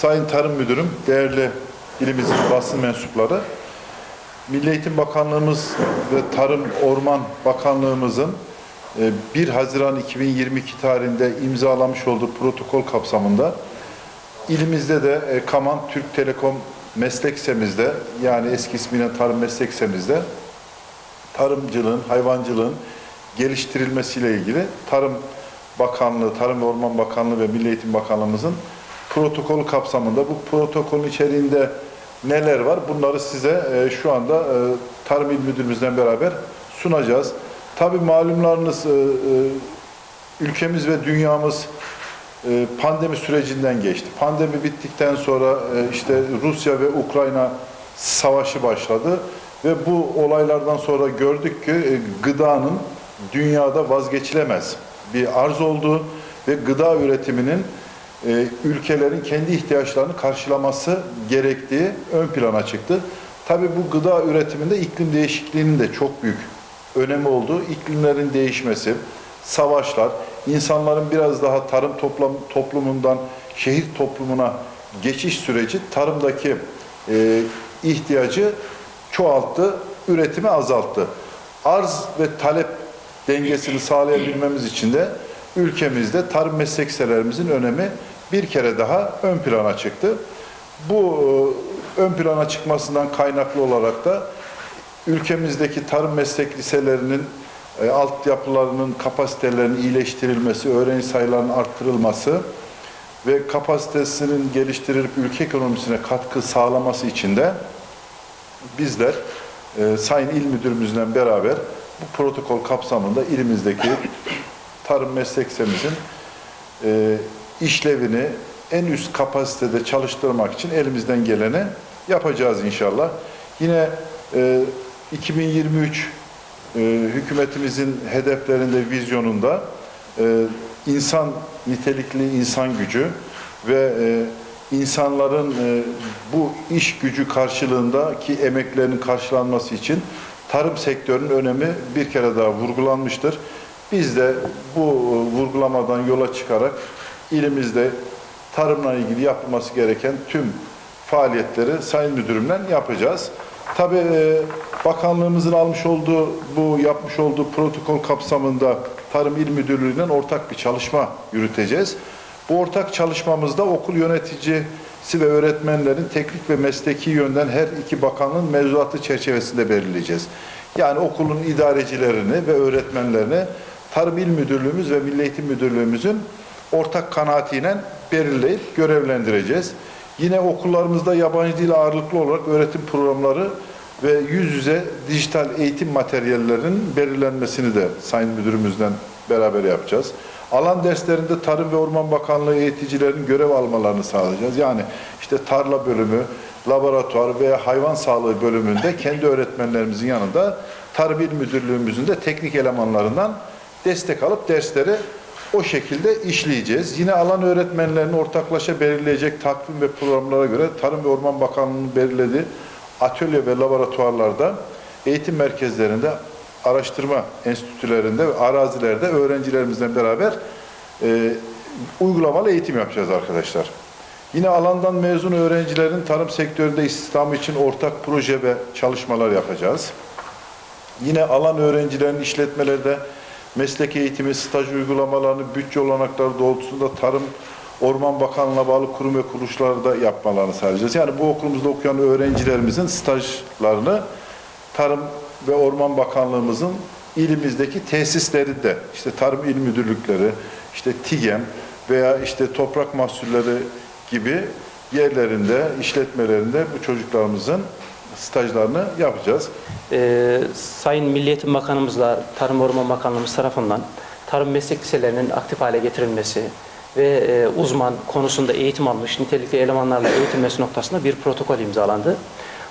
Sayın Tarım Müdürüm, değerli ilimizin basın mensupları, Milli Eğitim Bakanlığımız ve Tarım Orman Bakanlığımızın e, 1 Haziran 2022 tarihinde imzalamış olduğu protokol kapsamında ilimizde de e, Kaman Türk Telekom meslek lisemizde yani eski ismiyle Tarım Meslek Lisemizde tarımcılığın, hayvancılığın geliştirilmesiyle ilgili Tarım Bakanlığı, Tarım ve Orman Bakanlığı ve Milli Eğitim Bakanlığımızın protokolü kapsamında bu protokolün içeriğinde neler var bunları size e, şu anda e, Tarım İl Müdürümüzle beraber sunacağız. Tabi malumlarınız e, e, ülkemiz ve dünyamız e, pandemi sürecinden geçti. Pandemi bittikten sonra e, işte Rusya ve Ukrayna savaşı başladı ve bu olaylardan sonra gördük ki e, gıdanın dünyada vazgeçilemez bir arz olduğu ve gıda üretiminin e, ülkelerin kendi ihtiyaçlarını karşılaması gerektiği ön plana çıktı. Tabii bu gıda üretiminde iklim değişikliğinin de çok büyük önemi olduğu, iklimlerin değişmesi, savaşlar, insanların biraz daha tarım toplam, toplumundan şehir toplumuna geçiş süreci tarımdaki e, ihtiyacı çoğalttı, üretimi azalttı. Arz ve talep dengesini sağlayabilmemiz için de ülkemizde tarım meslek liselerimizin önemi bir kere daha ön plana çıktı. Bu e, ön plana çıkmasından kaynaklı olarak da ülkemizdeki tarım meslek liselerinin e, altyapılarının kapasitelerinin iyileştirilmesi, öğrenci sayılarının arttırılması ve kapasitesinin geliştirilip ülke ekonomisine katkı sağlaması için de bizler e, Sayın İl Müdürümüzle beraber bu protokol kapsamında ilimizdeki tarım meslek lisemizin e, işlevini en üst kapasitede çalıştırmak için elimizden geleni yapacağız inşallah. Yine e, 2023 e, hükümetimizin hedeflerinde, vizyonunda e, insan nitelikli insan gücü ve e, insanların e, bu iş gücü karşılığındaki emeklerinin karşılanması için tarım sektörünün önemi bir kere daha vurgulanmıştır. Biz de bu e, vurgulamadan yola çıkarak ilimizde tarımla ilgili yapılması gereken tüm faaliyetleri Sayın Müdürümle yapacağız. Tabii e, bakanlığımızın almış olduğu, bu yapmış olduğu protokol kapsamında Tarım İl Müdürlüğü'nden ortak bir çalışma yürüteceğiz. Bu ortak çalışmamızda okul yöneticisi ve öğretmenlerin teknik ve mesleki yönden her iki bakanlığın mevzuatı çerçevesinde belirleyeceğiz. Yani okulun idarecilerini ve öğretmenlerini Tarım İl Müdürlüğümüz ve Milli Eğitim Müdürlüğümüzün ortak kanaatiyle belirleyip görevlendireceğiz. Yine okullarımızda yabancı dil ağırlıklı olarak öğretim programları ve yüz yüze dijital eğitim materyallerinin belirlenmesini de Sayın Müdürümüzden beraber yapacağız. Alan derslerinde Tarım ve Orman Bakanlığı eğiticilerinin görev almalarını sağlayacağız. Yani işte tarla bölümü, laboratuvar veya hayvan sağlığı bölümünde kendi öğretmenlerimizin yanında Tarım İl Müdürlüğümüzün de teknik elemanlarından destek alıp dersleri o şekilde işleyeceğiz. Yine alan öğretmenlerini ortaklaşa belirleyecek takvim ve programlara göre Tarım ve Orman Bakanlığı'nın belirlediği atölye ve laboratuvarlarda, eğitim merkezlerinde, araştırma enstitülerinde ve arazilerde öğrencilerimizle beraber e, uygulamalı eğitim yapacağız arkadaşlar. Yine alandan mezun öğrencilerin tarım sektöründe istihdamı için ortak proje ve çalışmalar yapacağız. Yine alan öğrencilerin işletmelerde meslek eğitimi, staj uygulamalarını bütçe olanakları doğrultusunda Tarım Orman Bakanlığı'na bağlı kurum ve kuruluşlarda yapmalarını sağlayacağız. Yani bu okulumuzda okuyan öğrencilerimizin stajlarını Tarım ve Orman Bakanlığımızın ilimizdeki tesislerinde, işte Tarım İl Müdürlükleri, işte TİGEM veya işte Toprak Mahsulleri gibi yerlerinde, işletmelerinde bu çocuklarımızın stajlarını yapacağız. Ee, Sayın Milli Eğitim Bakanımızla Tarım Orman Bakanlığımız tarafından tarım meslek liselerinin aktif hale getirilmesi ve e, uzman konusunda eğitim almış nitelikli elemanlarla eğitilmesi noktasında bir protokol imzalandı.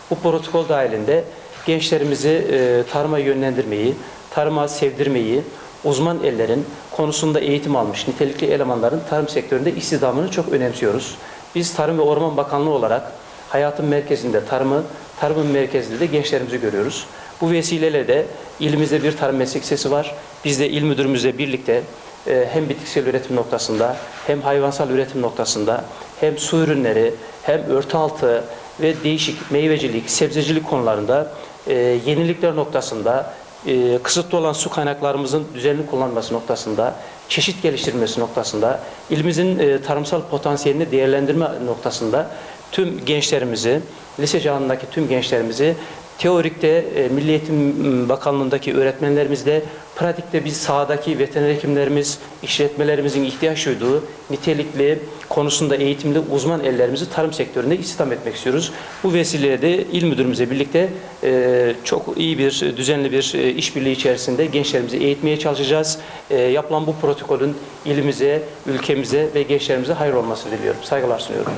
Bu protokol dahilinde gençlerimizi e, tarıma yönlendirmeyi, tarıma sevdirmeyi, uzman ellerin konusunda eğitim almış nitelikli elemanların tarım sektöründe istihdamını çok önemsiyoruz. Biz Tarım ve Orman Bakanlığı olarak hayatın merkezinde tarımı, tarımın merkezinde de gençlerimizi görüyoruz. Bu vesileyle de ilimizde bir tarım meslek lisesi var. Biz de il müdürümüzle birlikte e, hem bitkisel üretim noktasında hem hayvansal üretim noktasında hem su ürünleri hem örtü altı ve değişik meyvecilik, sebzecilik konularında e, yenilikler noktasında e, kısıtlı olan su kaynaklarımızın düzenli kullanılması noktasında, çeşit geliştirilmesi noktasında, ilimizin e, tarımsal potansiyelini değerlendirme noktasında tüm gençlerimizi, lise çağındaki tüm gençlerimizi teorikte e, Milli Eğitim Bakanlığı'ndaki öğretmenlerimizle, pratikte biz sahadaki veteriner hekimlerimiz, işletmelerimizin ihtiyaç duyduğu nitelikli konusunda eğitimli uzman ellerimizi tarım sektöründe istihdam etmek istiyoruz. Bu vesileyle de il müdürümüzle birlikte e, çok iyi bir, düzenli bir e, işbirliği içerisinde gençlerimizi eğitmeye çalışacağız. E, yapılan bu protokolün ilimize, ülkemize ve gençlerimize hayır olmasını diliyorum. Saygılar sunuyorum.